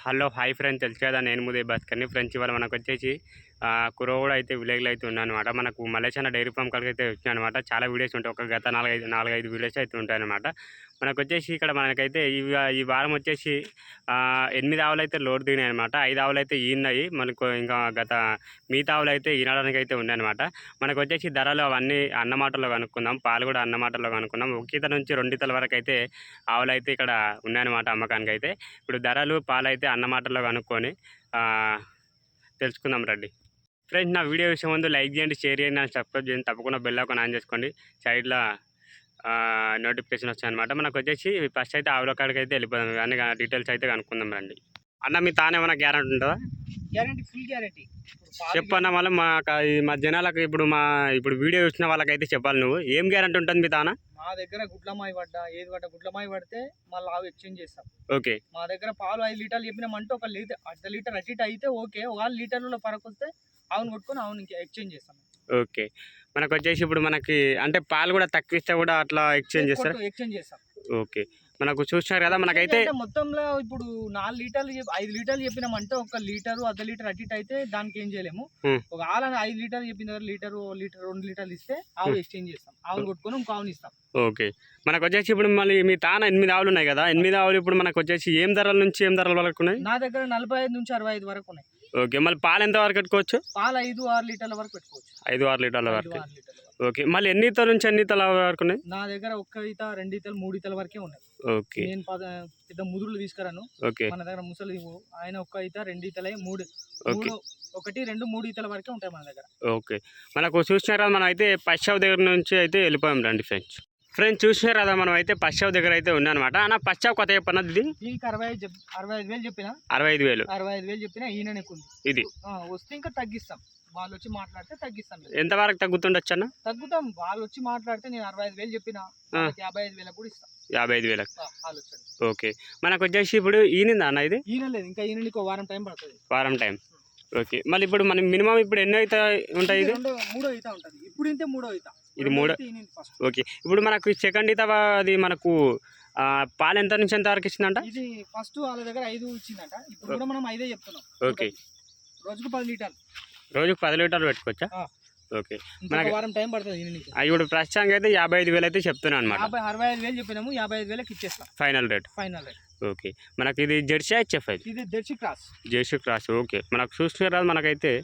Hello hi friends. తెలుసు కదా నేను ముదే భాస్కర్ని ఫ్రెండ్స్ ఇవాళ మనకు వచ్చేసి కురవడ అయితే విలేజ్లో అయితే ఉన్నాయన్నమాట మనకు మలేషియా డైరీ ఫామ్ కాడికి అయితే వచ్చినాయి అనమాట చాలా వీడియోస్ ఉంటాయి. ఒక గత నాలుగైదు నాలుగైదు వీడియోస్ అయితే ఉంటాయి అనమాట మనకు వచ్చేసి ఇక్కడ మనకైతే ఈ ఈ వారం వచ్చేసి ఎనిమిది ఆవులు అయితే లోడ్ దిగినాయి అనమాట ఐదు ఆవులు అయితే ఈనాయి. మనకు ఇంకా గత మిగతా ఆవులు అయితే ఈనడానికి అయితే ఉన్నాయన్నమాట మనకు వచ్చేసి ధరలు అవన్నీ అన్నమాటలో కనుక్కుందాం. పాలు కూడా అన్నమాటలో కనుక్కుందాం. ఒకేత నుంచి రెండితల వరకు అయితే ఆవులు అయితే ఇక్కడ ఉన్నాయన్నమాట అమ్మకానికి అయితే. ఇప్పుడు ధరలు పాలు అయితే అన్నమాటలో కనుక్కొని తెలుసుకుందాం రండి. ఫ్రెండ్స్ నా వీడియో విషయం ముందు లైక్ చేయండి షేర్ చేయండి నాకు సబ్స్క్రైబ్ చేయండి తప్పకుండా బెల్ ఐకాన్ ఆన్ చేసుకోండి. సైడ్లో నోటిఫికేషన్ వస్తాయి అనమాట మనకు వచ్చేసి ఫస్ట్ అయితే ఆవుల కాడికి అయితే వెళ్ళిపోదాం. కానీ డీటెయిల్స్ అయితే కనుక్కుందాం రండి. అన్న మీ తానేమైనా గ్యారంటీ ఉంటుందా? Guarantee full guarantee. చెప్పన్న మళ్ళీ మా మా జనాలకు ఇప్పుడు మా ఇప్పుడు వీడియో చూసిన వాళ్ళకైతే చెప్పాలి నువ్వు. ఏం గ్యారంటీ ఉంటుంది మీ తాన? మా దగ్గర గుడ్లమాయి పడ్డా ఏది పడ్డా గుడ్లమాయి పడితే మళ్ళీ ఆవు ఎక్స్చేంజ్ చేస్తాం. ఓకే. మా దగ్గర పాలు ఐదు లీటర్లు చెప్పినామంటే ఒక లీటర్ అర్ధ లీటర్ అటు అయితే ఓకే. ఒక లీటర్లలో ఫరక్ వస్తే ఆవును కొట్టుకొని ఆవును ఇంకా ఎక్స్చేంజ్ చేస్తాం. ఓకే. మనకు వచ్చేసి ఇప్పుడు మనకి అంటే పాలు కూడా తక్కువ ఇస్తే కూడా అట్లా ఎక్స్చేంజ్ చేస్తారు? ఎక్స్చేంజ్ చేస్తాం. ఓకే. మనకు చూసినారు కదా మనకైతే మొత్తంలో ఇప్పుడు నాలుగు లీటర్లు ఐదు లీటర్లు చెప్పినామంటే ఒక లీటర్ అర్ధ లీటర్ అటు ఇటు అయితే దానికి ఏం చేయలేము. ఒక ఆలని ఐదు లీటర్లు చెప్పిన దగ్గర లీటర్ లీటర్ రెండు లీటర్లు ఇస్తే ఆవు. ఎక్స్చేంజ్ చేస్తాం. ఆవును కొట్టుకొని ఇంకో ఆవుని ఇస్తాం. ఓకే. మనకు వచ్చేసి ఇప్పుడు మళ్ళీ మీ తాన ఎనిమిది ఆవులు ఉన్నాయి కదా ఎనిమిది ఆవులు ఇప్పుడు మనకు వచ్చేసి ఏం ధరల నుంచి ఏం ధరల వరకు ఉన్నాయి? నా దగ్గర నలభై ఐదు నుంచి అరవై ఐదు వరకు ఉన్నాయి. ఓకే. మళ్ళీ పాలు ఎంత వరకు పెట్టుకోవచ్చు? పాలు ఐదు ఆరు లీటర్ల వరకు పెట్టుకోవచ్చు. ఐదు ఆరు లీటర్ల వరకు. ఓకే. మళ్ళీ ఎన్ని ఈతల నుంచి ఎన్ని ఈతల వరకు ఉన్నాయి? నా దగ్గర ఒక్క ఈత రెండు ఈతలు మూడు ఈతల వరకే ఉన్నాయి. ఓకే. నేను పద పెద్ద ముదురులు తీసుకురాను. ఓకే. మన దగ్గర ముసలి ఆయన ఒక్క ఈత రెండు ఈతలే మూడు. ఓకే. మూడు ఒకటి రెండు మూడు ఈతల వరకే ఉంటాయి మన దగ్గర. ఓకే. మనకు చూసినారు మనం అయితే పశ్చావ్ దగ్గర నుంచి అయితే వెళ్ళిపోయాం రండి ఫ్రెండ్స్. ఫ్రెండ్స్ చూసినారు కదా మనం అయితే పశ్చావ్ దగ్గర అయితే ఉన్నానమాట అన్న పశ్చావ్ కొత్త చెప్పన్నది ఇది అరవై ఐదు అరవై ఐదు వేలు చెప్పిన? అరవై ఐదు వేలు. అరవై ఐదు వేలు చెప్పిన ఈయన ఉంది ఇది. వస్తే ఇంకా తగ్గిస్తాం. వాళ్ళు వచ్చి మాట్లాడితే తగ్గిస్తాం ఎంత వరకు తగ్గుతుండొచ్చు అన్న? తగ్గుతాం. వాళ్ళు వచ్చి మాట్లాడితే నేను అరవై ఐదు వేలు చెప్పిన యాభై ఐదు వేలకు కూడా ఇస్తాం. యాభై ఐదు వేలకు ఓకే. మనకు వచ్చేసి ఇప్పుడు ఈనిందా అన్న ఇది? ఈయన లేదు. ఇంకా ఈయన నీకు వారం టైం పడుతుంది. వారం టైం. ఓకే. మళ్ళీ ఇప్పుడు మనం మినిమం ఇప్పుడు ఎన్ని అయితే ఉంటాయి ఇది? మూడో ఈత ఉంటుంది. ఇప్పుడు ఇంతే మూడో ఈత. ఇది మూడో ఓకే. ఇప్పుడు మనకు సెకండ్ ఈత అది మనకు పాలు ఎంత నుంచి ఎంత వరకు ఇచ్చిందంట? ఇది ఫస్ట్ వాళ్ళ దగ్గర ఐదు ఇచ్చిందట. ఇప్పుడు కూడా మనం ఐదే చెప్తున్నాం. ఓకే. రోజుకు పది లీటర్లు. రోజుకు పది లీటర్లు పెట్టుకోవచ్చా. ఓకే. మనకి- వారం టైం పడుతుంది ఇప్పుడు ప్రస్తుతానికి అయితే యాభై ఐదు వేలు అయితే చెప్తున్నాను అనమాట యాభై అరవై ఐదు వేలు చెప్పినాము యాభై ఐదు వేలకు ఇచ్చేస్తాం. Final rate final rate okay. మనకి ఇది జెర్సీ హెచ్ఎఫ్ అది ఇది Darshi cross. Jersey cross okay. మనకు చూస్తున్నారు మనకైతే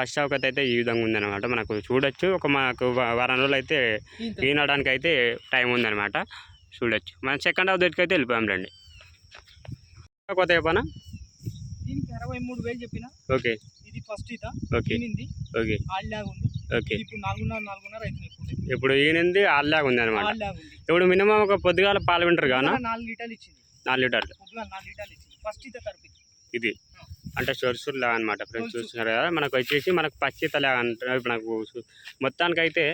ఫస్ట్ అవకత అయితే ఈ విధంగా ఉందన్నమాట. మనకు చూడొచ్చు. ఒక మనకు వా- వారం రోజులు అయితే ఈయనతో. ఈనడానికి అయితే టైం ఉందన్నమాట. చూడొచ్చు. మనం సెకండ్ హాఫ్ దగ్గరికి అయితే వెళ్ళిపోయాం రండి. కొత్త చెప్పనా? దీనికి అరవై మూడు వేలు చెప్పిన. ఓకే. ఇది ఫస్ట్ ఓకే. ఈనింది? ఓకే. ఆళ్ళలాగా ఉంది ఓకే. ఇప్పుడు నాలుగున్నర నాలుగున్నర అవుతుంది ఇప్పుడు. ఆల్లాగా ఉంది అనమాట ఇప్పుడు మినిమం ఒక పొద్దుగాల పాలు వింటారు కానా పొద్దుగాల నాలుగు లీటర్లు ఇచ్చింది. నాలుగు లీటర్లు. పొద్దుగా నాలుగు లీటర్లు ఇచ్చింది. ఫస్ట్ ఇది అంటే సొరుసులా అనమాట ఫ్రెండ్స్ చూస్తున్నారు కదా? మనకు వచ్చేసి మనకు పచ్చితలా అంటారు మనకు మొత్తానికైతే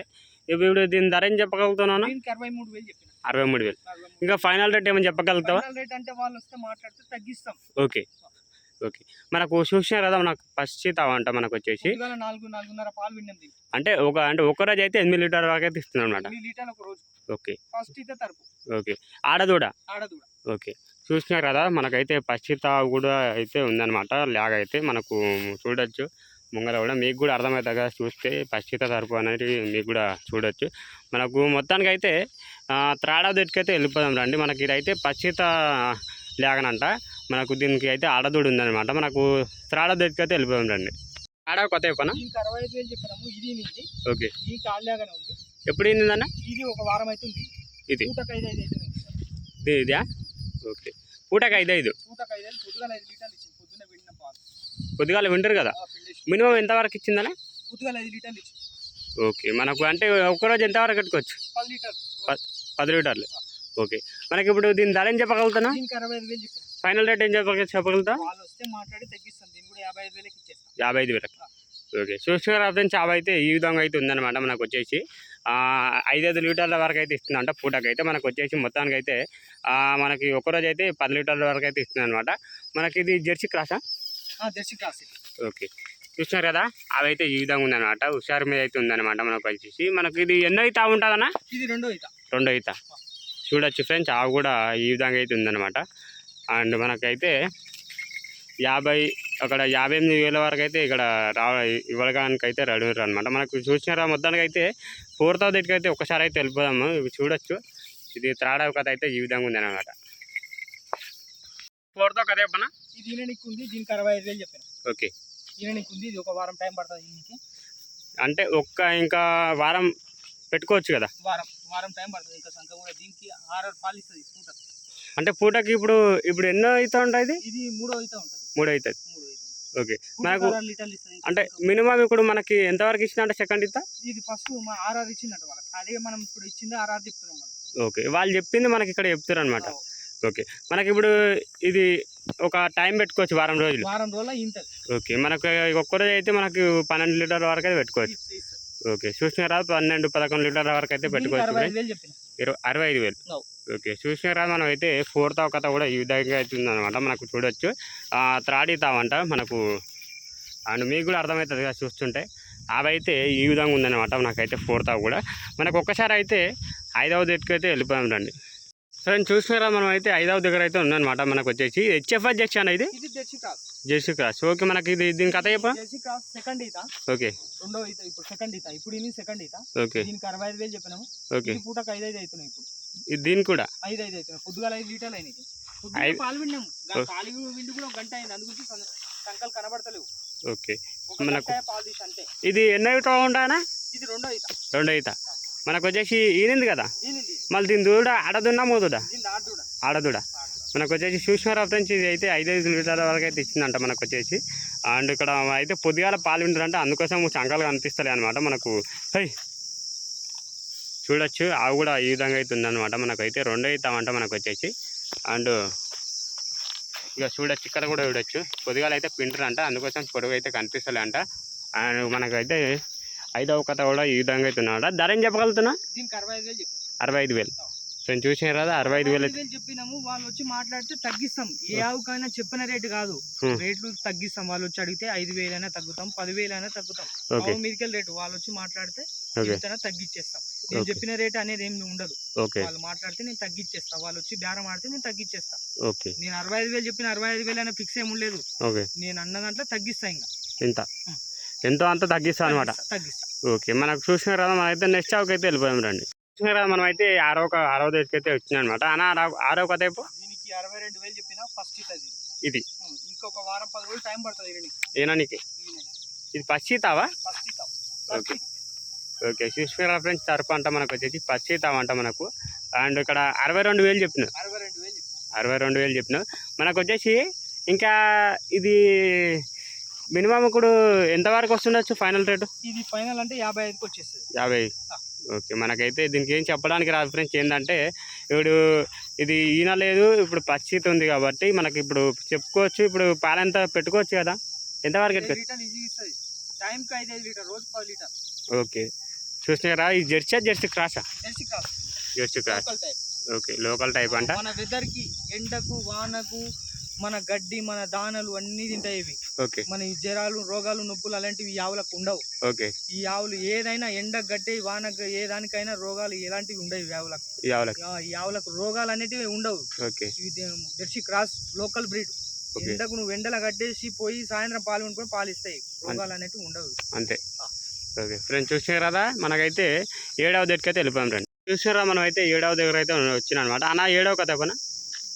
ఇప్పుడు దీని ధర ఏం చెప్పగలుగుతున్నాను అరవై మూడు వేలు చెప్పిన. అరవై మూడు వేలు ఇంకా ఫైనల్ రేట్ ఏమైనా చెప్పగలుగుతావా? రేట్ అంటే వాళ్ళు వస్తే మాట్లాడితే తగ్గిస్తాం. ఓకే. ఓకే. మనకు చూసినారు కదా మనకు పచ్చిత అంట మనకు వచ్చేసి నాలుగు నాలుగున్నర పాలు అంటే ఒక అంటే ఒక రోజు అయితే ఎనిమిది లీటర్ వరకు అయితే ఇస్తుంది అనమాట ఓకే. ఫస్ట్ ఈత తరపు. ఓకే. ఆడదూడ? ఓకే. చూసినారు కదా మనకైతే పచ్చిత కూడా అయితే ఉందన్నమాట. లాగ్ అయితే మనకు చూడొచ్చు. ముంగల కూడా మీకు కూడా అర్థమవుతుంది కదా చూస్తే పచ్చిత తరపు అనేది మీకు కూడా చూడొచ్చు. మనకు మొత్తానికి అయితే త్రాడా దొడ్డికైతే వెళ్ళిపోదాం రండి. మనకి ఇదైతే పచ్చిత లేగనంట మనకు దీనికి అయితే ఆడదూడు ఉందన్నమాట. మనకు త్రాడా దొడ్డికైతే వెళ్ళిపోదాం రండి. ఆడ కొత్త చెప్పనా? ఓకే. ఎప్పుడు ఏందన్న ఇది ఒక వారం అవుతుంది ఇది. ఇది? ఓకే. పూటకి ఐదు. ఐదు పొద్దుగాల వింటారు కదా? మినిమం ఎంత వరకు ఇచ్చిందన్న పొద్దుగాల ఐదు లీటర్లు ఇచ్చింది. ఓకే. మనకు అంటే ఒక్కరోజు ఎంత వరకు కట్టుకోవచ్చు? పది లీటర్లు. ఓకే. మనకి ఇప్పుడు దీని ధర ఏం చెప్పగలుగుతానా? ఐదు చెప్పిన. ఫైనల్ రేట్ ఏం చెప్ప చెప్పగలుగుతా? కూడా యాభై ఐదు వేలకి ఐదు ఓకే. చూసుకున్న ఫ్రెండ్స్ యాభై అయితే ఈ విధంగా అయితే ఉందన్నమాట మనకు వచ్చేసి. ఆ, ఐదైదు లీటర్ల వరకు అయితే ఇస్తుందంట పూటకి అయితే మనకు వచ్చేసి మొత్తానికి అయితే మనకి ఒక్కరోజు అయితే పది లీటర్ల వరకు అయితే ఇస్తుంది అనమాట మనకి ఇది జెర్సీ క్రాసా? Darshi cross okay. చూసినారు కదా? అవి అయితే ఈ విధంగా ఉందన్నమాట. హుషారు మీద అయితే ఉందన్నమాట మనకు వచ్చేసి. మనకి ఇది ఎన్నో అయితే ఉంటుందన్నా? ఇది రెండో ఈత. రెండో ఈత. చూడొచ్చు ఫ్రెండ్స్ ఆవు కూడా ఈ విధంగా అయితే ఉందన్నమాట. అండ్ మనకైతే యాభై అక్కడ యాభై ఎనిమిది వేల వరకు అయితే ఇక్కడ రా ఇవ్వడానికి అయితే రెడీ అనమాట మనకు చూసినారా మొత్తానికి అయితే ఫోర్ థౌసండ్కి అయితే ఒకసారి అయితే వెళ్ళిపోదాము. ఇవి చూడొచ్చు. ఇది త్రాడ కథ అయితే ఈ విధంగా ఉంది అనమాట ఫోర్తో కథ చెప్పనా? ఇది ఉంది దీనికి అరవై ఐదు వేలు చెప్పాను. ఓకే. ఈయననికి ఉంది ఇది ఒక వారం టైం పడుతుంది ఈయనకి అంటే ఒక్క ఇంకా వారం పెట్టుకోవచ్చు కదా? వారం. వారం టైం పడుతుంది. ఇంకా సంఖ్య కూడా దీనికి ఆరు పాలు ఇస్తుంది పూట. అంటే పూటకి ఇప్పుడు ఇప్పుడు ఎన్నో అవుతా ఉంటుంది ఇది? ఇది మూడో అయితే ఉంటుంది. మూడు అవుతుంది. మూడో అయితే ఓకే. మనకు- లీటర్లు ఇస్తుంది. అంటే. మినిమం ఇప్పుడు మనకి ఎంతవరకు ఇచ్చిన అంటే సెకండ్ ఇస్తా ఇది ఫస్ట్ మా ఆర్ఆర్ ఇచ్చిందట వాళ్ళకి. అదే మనం ఇప్పుడు ఇచ్చింది ఆర్ఆర్ చెప్తున్నాం మనం ఓకే. వాళ్ళు చెప్పింది మనకి ఇక్కడ చెప్తారు అనమాట ఓకే. మనకి ఇప్పుడు ఇది ఒక టైం పెట్టుకోవచ్చు వారం రోజులు. వారం రోజుల ఇంత ఓకే. మనకు ఒక్క రోజు అయితే మనకు పన్నెండు లీటర్ల వరకు అయితే పెట్టుకోవచ్చు ఓకే. చూసినారా పన్నెండు పదకొండు లీటర్ల వరకు అయితే పెట్టుకోవచ్చు ఇరవై అరవై ఐదు వేలు. ఓకే. చూసినారా మనం అయితే ఫోర్త్ కథ కూడా ఈ విధంగా అవుతుంది అనమాట మనకు చూడొచ్చు. ఆ, త్రాడి తావంట మనకు. అండ్ మీకు కూడా అర్థమవుతుంది కదా చూస్తుంటే. అవి అయితే ఈ విధంగా ఉందన్నమాట. నాకైతే ఫోర్త్ కూడా. మనకు ఒక్కసారి అయితే ఐదవ దగ్గరికి అయితే వెళ్ళిపోయాం రండి. సరే చూసినారా మనం అయితే ఐదవ దగ్గర అయితే ఉందన్నమాట మనకు వచ్చేసి హెచ్ఎఫ్ఐ జంక్షన్ ఇది? ఇది జెర్సీ క్రాస్. జేసీ క్రాస్. ఓకే మనకి ఇది దీని కథ చెప్ప. సెకండ్ ఈత. ఓకే. రెండో ఈత ఇప్పుడు సెకండ్ ఈత. ఇప్పుడు ఇది సెకండ్ ఈత. ఓకే. దీనికి అరవై ఐదు వేలు చెప్పినాము. ఓకే. పూటకు ఐదు ఐదు అవుతున్నాయి ఇప్పుడు. ఇది దీని కూడా? ఐదు ఐదు అవుతున్నాయి. పొద్దుగాల ఐదు లీటర్లు అయినాయి ఐదు- పాలు విన్నాము. పాలు విండి కూడా ఒక గంట అయింది. అందుగురించి సన్- సంకలు కనబడతలేవు. ఓకే. మనకు- ఇది ఎన్నో ఉంటానా ఇది రెండో ఈత. రెండు అయితే మనకు వచ్చేసి ఈనింది కదా? మళ్ళీ దీని దూడ ఆడదున్నా మోదుడా ఆడదుడ? మనకు వచ్చేసి ఫ్రెండ్స్ ఇది అయితే ఐదైదు లీటర్ల వరకు అయితే ఇచ్చిందంట మనకు వచ్చేసి అండ్ ఇక్కడ అయితే పొద్దుగాల పాలు వింటారంటే అందుకోసం సంకాలు కనిపిస్తలే అనమాట మనకు. హై! చూడొచ్చు అవి కూడా ఈ విధంగా అయితే ఉందన్నమాట మనకు అయితే రెండు అవుతామంట మనకు వచ్చేసి అండ్ ఇక చూడొచ్చు ఇక్కడ కూడా చూడొచ్చు. పొద్దుగాల అయితే పింటరంట అందుకోసం పొడుగు అయితే కనిపిస్తలే అంట అండ్ మనకైతే ఐదవ కథ కూడా ఈ విధంగా అయితే ఉన్నాడ. ధర ఏం చెప్పగలుగుతున్నా? అరవై ఐదు వేలు ఫ్రెండ్ చూసినారు కదా అరవై ఐదు వేలు చెప్పినాము. వాళ్ళు వచ్చి మాట్లాడితే తగ్గిస్తాం. ఏ ఆవుకైనా చెప్పిన రేటు కాదు. రేట్లు తగ్గిస్తాం. వాళ్ళు వచ్చి అడిగితే ఐదు వేలైనా తగ్గుతాం పదివేలైనా తగ్గుతాం. ఆవు మీదకి రేటు. వాళ్ళు వచ్చి మాట్లాడితే తగ్గించేస్తాం నేను. చెప్పిన రేట్ అనేది ఏమి ఉండదు. వాళ్ళు మాట్లాడితే నేను తగ్గించేస్తా వాళ్ళు వచ్చి బేరం ఆడితే నేను తగ్గించేస్తా ఓకే. నేను అరవై ఐదు వేలు చెప్పిన అరవై ఐదు వేలు అయినా ఫిక్స్ ఏమి ఉండలేదు నేను అన్న దాంట్లో తగ్గిస్తా ఇంకా. ఇంత. ఎంతో అంత తగ్గిస్తా అనమాట ఓకే మనకు చూసినారు కదా మనం అయితే నెక్స్ట్ ఆవుకి అయితే వెళ్ళిపోయాం రండి. చూసినారు కదా మనం అయితే ఆరో ఒక ఆరో దగ్గరికి అయితే వచ్చినాం అనమాట అన్న ఆరో- ఆరో కథ అయిపో దీనికి అరవై రెండు వేలు చెప్పిన ఫస్ట్ ఇది. ఇది. ఇంకొక వారం పది రోజులు టైం పడుతుంది. ఏనానికి. ఇది పచ్చితావా ఓకే. ఓకే చూసినారా ఫ్రెండ్స్ తరపు అంట మనకు వచ్చేసి పచ్చితావా అంట మనకు. అండ్ ఇక్కడ అరవై రెండు వేలు చెప్పిన. అరవై రెండు వేలు చెప్పిన. మనకు వచ్చేసి ఇంకా ఇది మినిమం ఇప్పుడు ఎంతవరకు వస్తుండొచ్చు ఫైనల్ రేటు ఇది ఫైనల్ అంటే యాభై ఐదుకి వచ్చేస్తుంది. యాభై ఓకే మనకైతే దీనికి ఏం చెప్పడానికి రాదు ఫ్రెండ్స్ ఏంటంటే ఇప్పుడు ఇది ఈన లేదు ఇప్పుడు పచ్చిత ఉంది కాబట్టి మనకి ఇప్పుడు చెప్పుకోవచ్చు ఇప్పుడు పాలంతా పెట్టుకోవచ్చు కదా? ఎంతవరకు ఐదు పెట్టుకోవచ్చు ఓకే. చూసినారా ఈ jersey jersey క్రాసా? Jersey cross. Okay local type అంట. మన వెదర్కి ఎండకు వానకు మన గడ్డి మన దానలు అన్నీ తింటాయి ఇవి. మన ఈ జ్వరాలు రోగాలు నొప్పులు అలాంటివి ఆవులకు ఉండవు. ఓకే. ఈ ఆవులు ఏదైనా ఎండ గడ్డి వానకు ఏ దానికైనా రోగాలు ఎలాంటివి ఉండవు ఆవులకు. ఈ ఆవులకి. రోగాలు అనేటివి ఉండవు. Jersey cross local breed. ఎండకు నువ్వు ఎండల కట్టేసి పోయి సాయంత్రం పాలు కొనుక్కొని పాలు ఇస్తాయి. రోగాలు అనేటివి ఉండవు. అంతే. ఓకే. ఫ్రెండ్స్ చూసినారు కదా? మనకైతే ఏడవ దగ్గరికి అయితే వెళ్ళిపోయాం రండి. చూసినారా మనం అయితే ఏడవ దగ్గర అయితే వచ్చిన అనమాట అన్న ఏడవ పన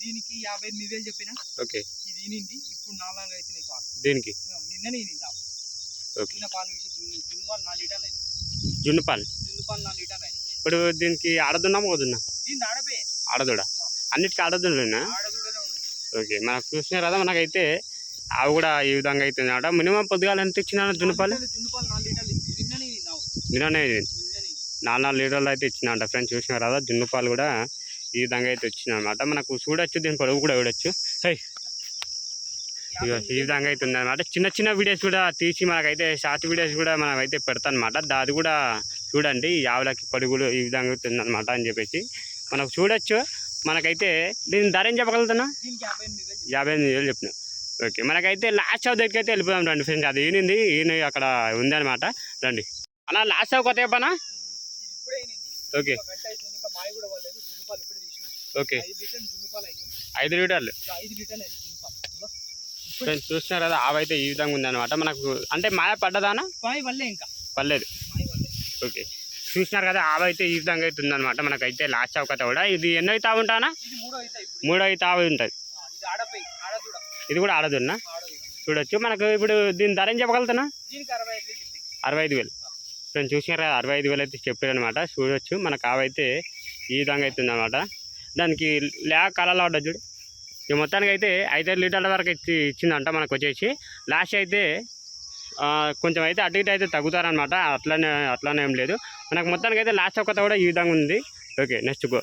దీనికి యాభై ఎనిమిది వేలు చెప్పిన? ఓకే. ఇది ఈనింది ఇప్పుడు నాలుగు అవుతున్నాయి పాలు. దీనికి? నిన్ననే ఈనింది ఆవు. చిన్న పాలు వేసి జున్ను పాలు నాలుగు లీటర్లు అయినాయి. జున్ను పాలు జున్ను పాలు నాలుగు లీటర్లు అయినాయి. ఇప్పుడు దీనికి ఆడదున్నా పోదున్నా దీన్ని ఆడపే. ఆడదుడా? అన్నిటికీ ఆడదూడనే? ఉన్నాయి. ఓకే మనకు చూసినారు కదా మనకైతే అవి కూడా ఈ విధంగా అవుతుంది అనమాట. మినిమం పొద్దుగాల ఎంత ఇచ్చిన జున్ను పాలు నాలుగు లీటర్లు జున్ను పాలు నాలుగు లీటర్లు ఇచ్చింది. నిన్ననే. నాలుగు నాలుగు లీటర్లు అయితే ఇచ్చిన ఫ్రెండ్స్ చూసినారు కదా జున్ను పాలు కూడా ఈ విధంగా అయితే వచ్చింది అనమాట మనకు చూడొచ్చు దీని పొడవు కూడా చూడొచ్చు. హై! ఈ విధంగా అయితే ఉందన్నమాట. చిన్న చిన్న వీడియోస్ కూడా తీసి మనకైతే షార్ట్ వీడియోస్ కూడా మనం అయితే పెడతాం అనమాట అది కూడా చూడండి ఈ ఆవులకి పడుగులు ఈ విధంగా ఉందన్నమాట అని చెప్పేసి. మనకు చూడొచ్చు. మనకైతే దీని ధర ఏం చెప్పగలుగుతున్నా? యాభై ఎనిమిది వేలు చెప్పిన. ఓకే మనకైతే లాస్ట్ షాప్ దగ్గరికి అయితే వెళ్ళిపోయాం రండి ఫ్రెండ్స్. అది ఈనింది ఈయన అక్కడ ఉందన్నమాట. రండి. అన్న లాస్ట్ షాప్ కొత్త చెప్పనా. ఓకే. ఓకే. ఐదు లీటర్లు చూస్తున్నారు కదా ఆవు అయితే ఈ విధంగా ఉందన్నమాట. మనకు అంటే మాయ పడ్డదానా? ఇంకా. పర్లేదు. ఓకే. చూసినారు కదా ఆవు అయితే ఈ విధంగా అయితే ఉందన్నమాట. మనకైతే లాస్ట్ అవకత కూడా. ఇది ఎన్నో అయితే ఉంటానా మూడో అయితే ఆవు ఉంటుంది. ఇది కూడా ఆడదున్నా చూడొచ్చు. మనకు ఇప్పుడు దీని ధర ఏం చెప్పగలుగుతున్నా అరవై ఐదు వేలు ఫ్రెండ్స్ చూసినారు కదా అరవై ఐదు వేలు అయితే చెప్పారు అనమాట చూడొచ్చు. మనకు ఆవు అయితే ఈ విధంగా అయితే ఉందన్నమాట. దానికి లేక కళలో ఉంటుంది చూడు. ఇక మొత్తానికి అయితే ఐదారు లీటర్ల వరకు ఇచ్చి ఇచ్చిందంట మనకు వచ్చేసి. లాస్ట్ అయితే కొంచెం అయితే అటు ఇటు అయితే తగ్గుతారనమాట అట్లనే అట్లానే ఏం లేదు. మనకు మొత్తానికి అయితే లాస్ట్ ఒక్కత కూడా ఈ విధంగా ఉంది. Okay next go.